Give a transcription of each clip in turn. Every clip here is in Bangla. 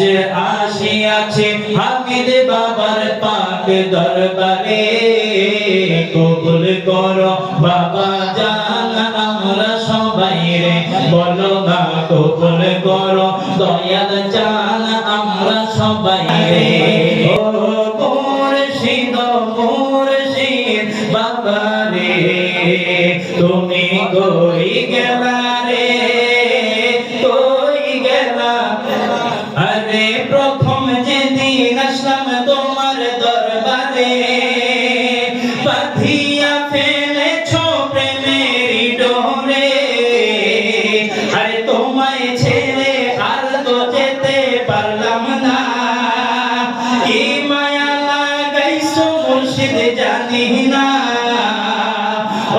আজ আসিয়াছি হামিদ বাবার পাক দরবারে। কবুল করো বাবা জান, আমরা সবাই রে। বলো না কবুল করো, দয়াল জান আমরা সবাই রে। বাবা রে, তুমি কই গেলা? মুর্শিদ জানি না।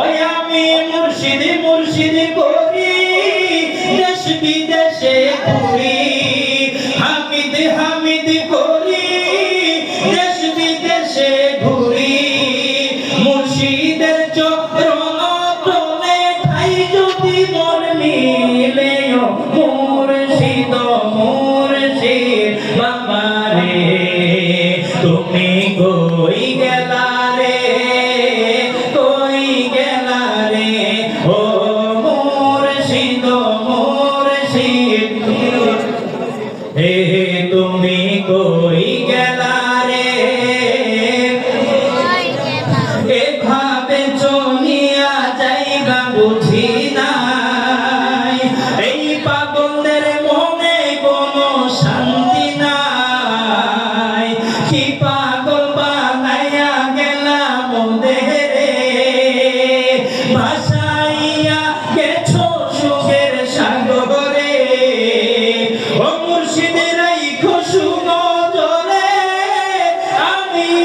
ওই আমি মুর্শিদ মুর্শিদ করি তুমি কই গেলা রে? এভাবে চলিয়া যাইবা বুঝি?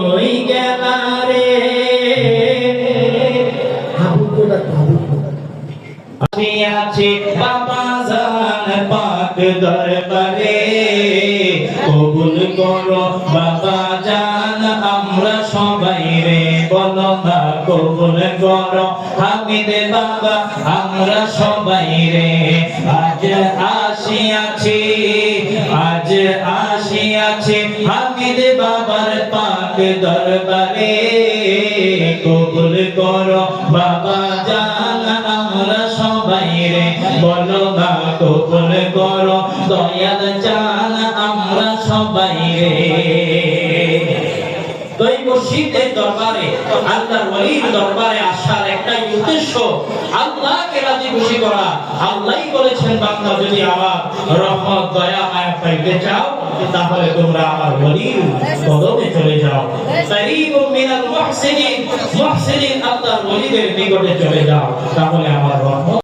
কই গেলা রে আসিয়াছি বাবা জান পাক দরবারে। কবুল করো বাবা জান আমরা সবাই রে বলো না কবুল করো। হামিদ বাবা আমরা সবাই রে। আজ আসিয়াছি আজ আসিয়াছি হামিদ বাবার পাক দরবারে, কবুল করো। বাবা জান, আমরা সবাই রে, বলো না কবুল করো। দয়াল জান, আমরা সবাই রে। মসজিদের দরবারে আল্লাহর ওলির দরবারে আসার একটাই উদ্দেশ্য, আল্লাহকে রাজি খুশি করা। আল্লাহই বলেছেন, বান্দা, যদি আমার রহমত, দয়া, মায়া পাইতে চাও, তাহলে তোমরা আমার ওলির কদমে চলে যাও। করিবুম মিনাল মুহসিনিন মুহসিনিন আল্লাহর ওলিদের নিকটে চলে যাও, তাহলে আমার রহমত